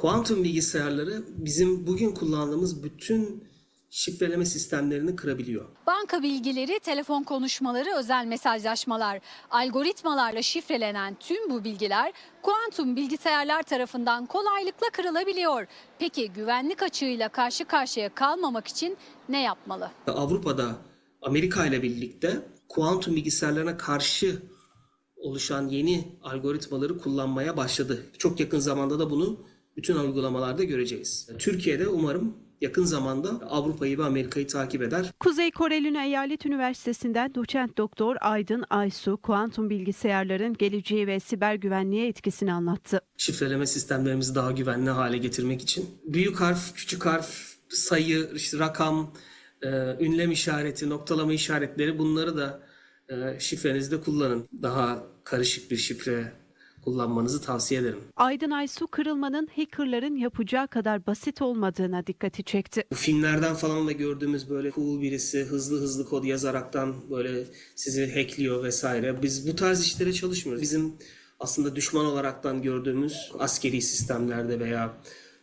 Kuantum bilgisayarları bizim bugün kullandığımız bütün şifreleme sistemlerini kırabiliyor. Banka bilgileri, telefon konuşmaları, özel mesajlaşmalar, algoritmalarla şifrelenen tüm bu bilgiler kuantum bilgisayarlar tarafından kolaylıkla kırılabiliyor. Peki güvenlik açığıyla karşı karşıya kalmamak için ne yapmalı? Avrupa'da Amerika ile birlikte kuantum bilgisayarlarına karşı oluşan yeni algoritmaları kullanmaya başladı. Çok yakın zamanda da bunu bütün uygulamalarda göreceğiz. Türkiye'de umarım yakın zamanda Avrupa'yı ve Amerika'yı takip eder. Kuzey Kore Luna Eyalet Üniversitesi'nden doçent doktor Aydın Aysu, kuantum bilgisayarların geleceği ve siber güvenliğe etkisini anlattı. Şifreleme sistemlerimizi daha güvenli hale getirmek için büyük harf, küçük harf, sayı, işte rakam, e, ünlem işareti, noktalama işaretleri bunları da e, şifrenizde kullanın. Daha karışık bir şifre kullanmanızı tavsiye ederim. Aydın Aysu, kırılmanın hackerların yapacağı kadar basit olmadığına dikkati çekti. Bu filmlerden falan da gördüğümüz böyle cool birisi hızlı hızlı kod yazaraktan böyle sizi hackliyor vesaire. Biz bu tarz işlere çalışmıyoruz. Bizim aslında düşman olaraktan gördüğümüz askeri sistemlerde veya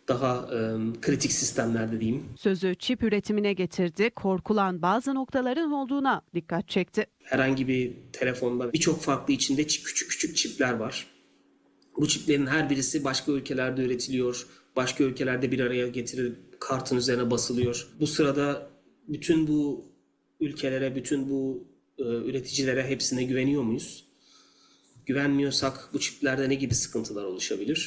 daha e, kritik sistemlerde diyeyim. Sözü çip üretimine getirdi, korkulan bazı noktaların olduğuna dikkat çekti. Herhangi bir telefonda birçok farklı içinde çi- küçük küçük çipler var. Bu çiplerin her birisi başka ülkelerde üretiliyor. Başka ülkelerde bir araya getirilip kartın üzerine basılıyor. Bu sırada bütün bu ülkelere, bütün bu e, üreticilere hepsine güveniyor muyuz? Güvenmiyorsak bu çiplerde ne gibi sıkıntılar oluşabilir?